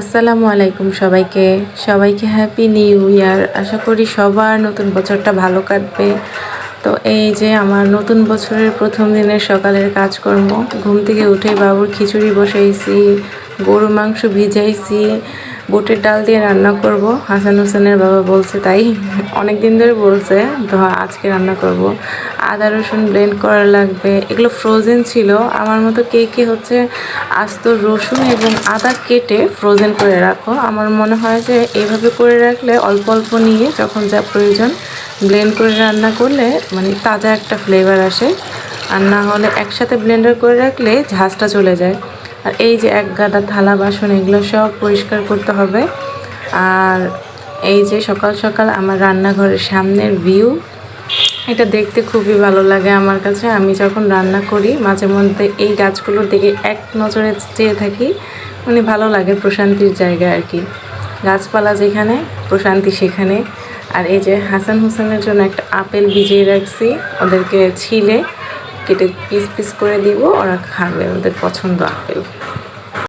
আসসালামু আলাইকুম সবাইকে। সবাইকে হ্যাপি নিউ ইয়ার আশা করি সবার নতুন বছরটা ভালো কাটবে। তো এই যে আমার নতুন বছরের প্রথম দিনের সকালের কাজকর্ম, ঘুম থেকে উঠে বাবুর খিচুড়ি বসাইছি গরু মাংস ভিজাইছি বুটের ডাল দিয়ে রান্না করব। হাসান হোসেনের বাবা বলছে তাই। অনেক দিন ধরে বলছে, তো আজকে রান্না করব। আদা রসুন ব্লেন্ড করা লাগবে। এগুলো ফ্রোজেন ছিল। আমার মতো কে কে হচ্ছে আস্ত রসুন এবং আদা কেটে ফ্রোজেন করে রাখো। আমার মনে হয় যে এইভাবে করে রাখলে অল্প অল্প নিয়ে যখন যা প্রয়োজন ব্লেন্ড করে রান্না করলে মানে তাজা একটা ফ্লেভার আসে। আর না হলে একসাথে ব্লেন্ডার করে রাখলে ঝাঁজটা চলে যায়। আর এই যে এক গাদা থালা বাসন, এগুলো সব পরিষ্কার করতে হবে। আর এই যে সকাল সকাল আমার রান্নাঘরের সামনের ভিউ এটা দেখতে খুবই ভালো লাগে আমার কাছে। আমি যখন রান্না করি, মাঝে মধ্যে এই গাছগুলোর দিকে এক নজরে চেয়ে থাকি মানে ভালো লাগে প্রশান্তির জায়গা আর কি। গাছপালা যেখানে, প্রশান্তি সেখানে। আর এই যে হাসান হোসেনের জন্য একটা আপেল ভিজিয়ে রাখছি, ওদেরকে ছিলে। কেটে পিস পিস করে দিব ওরা খাবে ওদের পছন্দ আপেল